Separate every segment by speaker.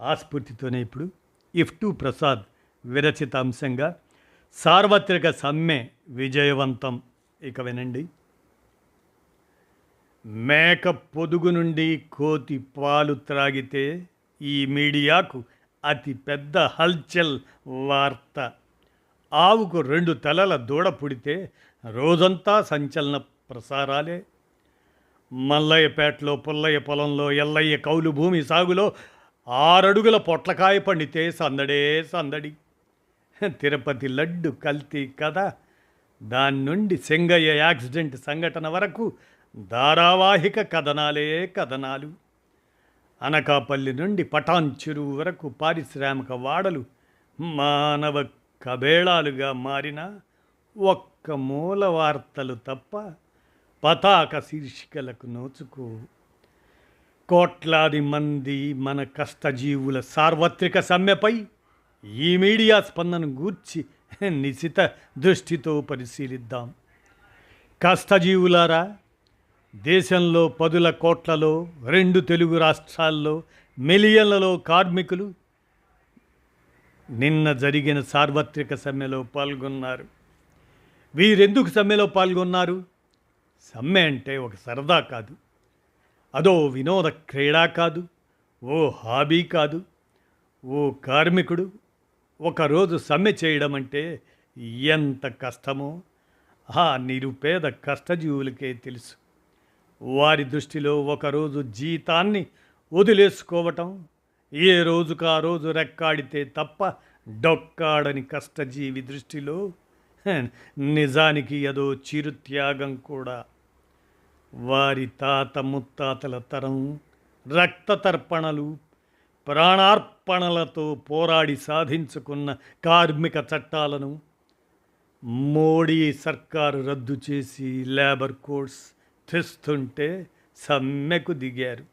Speaker 1: ఆ స్ఫూర్తితోనే ఇప్పుడు ఇఫ్టు ప్రసాద్ విరచిత అంశంగా సార్వత్రిక సమ్మె విజయవంతం. ఇక వినండి. మేక పొదుగు నుండి కోతి పాలు త్రాగితే ఈ మీడియాకు అతి పెద్ద హల్చల్ వార్త. ఆవుకు రెండు తలల దూడ పుడితే రోజంతా సంచలన ప్రసారాలే. మల్లయ్యపేటలో పుల్లయ్య పొలంలో ఎల్లయ్య కౌలు భూమి సాగులో ఆరడుగుల పొట్లకాయ పండితే సందడే సందడి. తిరుపతి లడ్డు కల్తీ కథ. దాని నుండి సెంగయ్య యాక్సిడెంట్ సంఘటన వరకు ధారావాహిక కథనాలే కథనాలు. అనకాపల్లి నుండి పటాన్ చెరువు వరకు పారిశ్రామిక వాడలు మానవ కబేళాలుగా మారిన ఒక్క మూల వార్తలు తప్ప పతాక శీర్షికలకు నోచుకో కోట్లాది మంది మన కష్టజీవుల సార్వత్రిక సమ్మెపై ఈ మీడియా స్పందన గూర్చి నిశిత దృష్టితో పరిశీలిద్దాం. కష్టజీవులారా దేశంలో పదుల కోట్లలో రెండు తెలుగు రాష్ట్రాల్లో మిలియన్లలో కార్మికులు నిన్న జరిగిన సార్వత్రిక సమ్మెలో పాల్గొన్నారు. వీరెందుకు సమ్మెలో పాల్గొన్నారు? సమ్మె అంటే ఒక సరదా కాదు. అదో వినోద క్రీడా కాదు ఓ హాబీ కాదు ఓ కార్మికుడు. ఒకరోజు సమ్మె చేయడం అంటే ఎంత కష్టమో ఆ నిరుపేద కష్టజీవులకే తెలుసు. వారి దృష్టిలో ఒకరోజు జీతాన్ని వదిలేసుకోవటం ఏ రోజుకు ఆ రోజు రెక్కాడితే తప్ప డొక్కాడని కష్టజీవి దృష్టిలో నిజానికి అదో చిరుత్యాగం కూడా. వారి తాత ముత్తాతల తరం రక్త తర్పణలు ప్రాణార్పణలతో పోరాడి సాధించుకున్న కార్మిక చట్టాలను మోడీ సర్కారు రద్దు చేసి లేబర్ కోడ్స్ తెస్తుంటే సమ్మెకు దిగారు.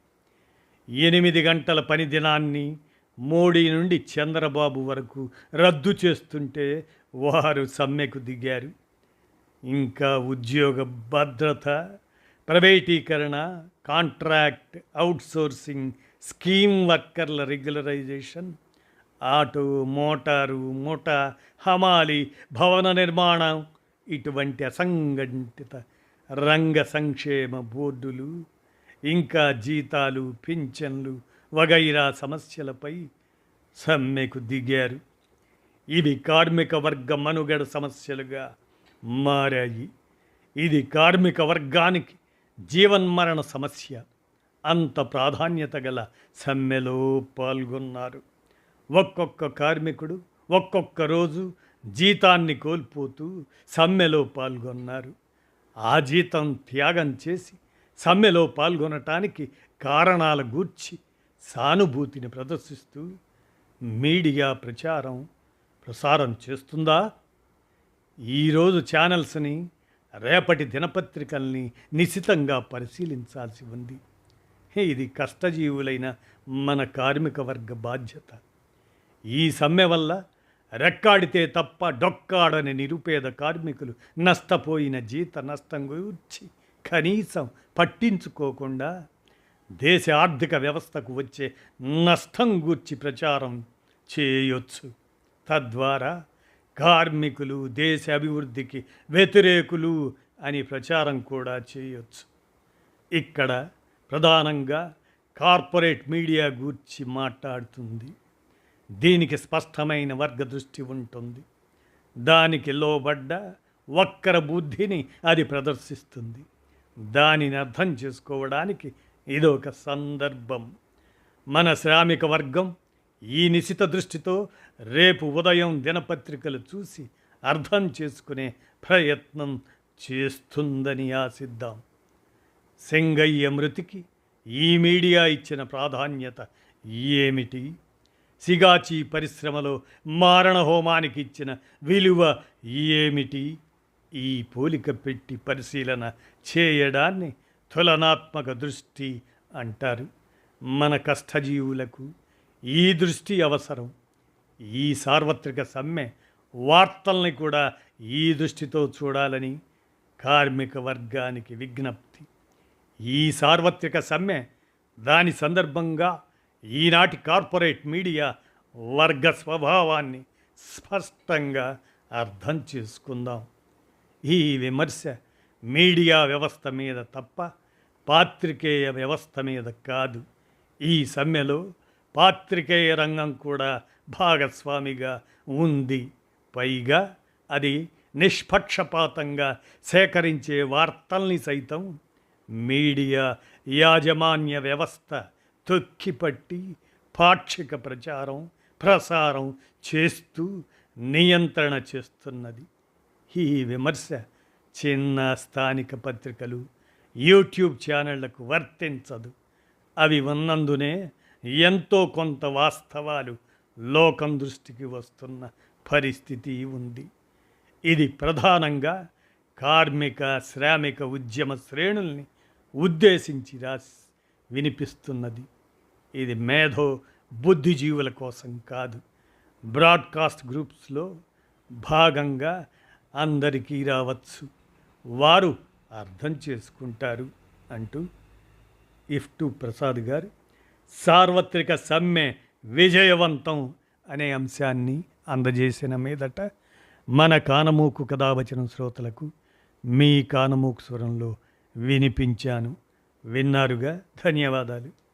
Speaker 1: ఎనిమిది గంటల పని దినాన్ని మోడీ నుండి చంద్రబాబు వరకు రద్దు చేస్తుంటే వారు సమ్మెకు దిగారు. ఇంకా ఉద్యోగ భద్రత ప్రైవేటీకరణ కాంట్రాక్ట్ అవుట్సోర్సింగ్ స్కీమ్ వర్కర్ల రెగ్యులరైజేషన్ ఆటో మోటారు మూట హమాలి భవన నిర్మాణం ఇటువంటి అసంఘటిత రంగ సంక్షేమ బోర్డులు ఇంకా జీతాలు పింఛన్లు వగైరా సమస్యలపై సమ్మెకు దిగారు. ఇవి కార్మిక వర్గ మనుగడ సమస్యలుగా మారాయి. ఇది కార్మిక వర్గానికి జీవన్మరణ సమస్య. అంత ప్రాధాన్యత గల సమ్మెలో పాల్గొన్నారు. ఒక్కొక్క కార్మికుడు ఒక్కొక్క రోజు జీతాన్ని కోల్పోతూ సమ్మెలో పాల్గొన్నారు. ఆ జీతం త్యాగం చేసి సమ్మెలో పాల్గొనటానికి కారణాల గూర్చి సానుభూతిని ప్రదర్శిస్తూ మీడియా ప్రచారం ప్రసారం చేస్తుందా? ఈరోజు ఛానల్స్ని రేపటి దినపత్రికల్ని నిశితంగా పరిశీలించాల్సి ఉంది. ఇది కష్టజీవులైన మన కార్మిక వర్గ బాధ్యత. ఈ సమ్మె వల్ల రెక్కాడితే తప్ప డొక్కాడని నిరుపేద కార్మికులు నష్టపోయిన జీత నష్టం గురించి కనీసం పట్టించుకోకుండా దేశ ఆర్థిక వ్యవస్థకు వచ్చే నష్టం గూర్చి ప్రచారం చేయొచ్చు. తద్వారా కార్మికులు దేశ అభివృద్ధికి వ్యతిరేకులు అని ప్రచారం కూడా చేయొచ్చు. ఇక్కడ ప్రధానంగా కార్పొరేట్ మీడియా గూర్చి మాట్లాడుతుంది. దీనికి స్పష్టమైన వర్గ దృష్టి ఉంటుంది. దానికి లోబడ్డ వక్ర బుద్ధిని అది ప్రదర్శిస్తుంది. దానిని అర్థం చేసుకోవడానికి ఇదొక సందర్భం. మన శ్రామిక వర్గం ఈ నిశిత దృష్టితో రేపు ఉదయం దినపత్రికలు చూసి అర్థం చేసుకునే ప్రయత్నం చేస్తుందని ఆశిద్దాం. సింగయ్య మృతికి ఈ మీడియా ఇచ్చిన ప్రాధాన్యత ఏమిటి? సిగాచి పరిశ్రమలో మారణ హోమానికి ఇచ్చిన విలువ ఏమిటి? ఈ పోలిక పెట్టి పరిశీలన చేయడాన్ని తులనాత్మక దృష్టి అంటారు మన కష్టజీవులకు. ఈ దృష్టి అవసరం. ఈ సార్వత్రిక సమ్మె వార్తల్ని కూడా ఈ దృష్టితో చూడాలని కార్మిక వర్గానికి విజ్ఞప్తి. ఈ సార్వత్రిక సమ్మె దాని సందర్భంగా ఈనాటి కార్పొరేట్ మీడియా వర్గ స్వభావాన్ని స్పష్టంగా అర్థం చేసుకుందాం. ఈ విమర్శ మీడియా వ్యవస్థ మీద తప్ప పాత్రికేయ వ్యవస్థ మీద కాదు. ఈ సమ్మెలో పాత్రికేయ రంగం కూడా భాగస్వామిగా ఉంది. పైగా అది నిష్పక్షపాతంగా సేకరించే వార్తల్ని సైతం మీడియా యాజమాన్య వ్యవస్థ తొక్కిపట్టి పాక్షిక ప్రచారం ప్రసారం చేస్తూ నియంత్రణ చేస్తున్నది. ఈ విమర్శ చిన్న స్థానిక పత్రికలు యూట్యూబ్ ఛానళ్ళకు వర్తించదు. అవి ఉన్నందునే ఎంతో కొంత వాస్తవాలు లోకం దృష్టికి వస్తున్న పరిస్థితి ఉంది. ఇది ప్రధానంగా కార్మిక శ్రామిక ఉద్యమ శ్రేణుల్ని ఉద్దేశించి రాసి వినిపిస్తున్నది. ఇది మేధో బుద్ధిజీవుల కోసం కాదు. బ్రాడ్కాస్ట్ గ్రూప్స్లో భాగంగా అందరికీ రావచ్చు. వారు అర్థం చేసుకుంటారు అంటూ ఇఫ్టు ప్రసాద్ గారు సార్వత్రిక సమ్మె విజయవంతం అనే అంశాన్ని అందజేసిన మీదట మన కానమూకు కథావచనం శ్రోతలకు మీ కానమూకు స్వరంలో వినిపించాను. విన్నారుగా? ధన్యవాదాలు.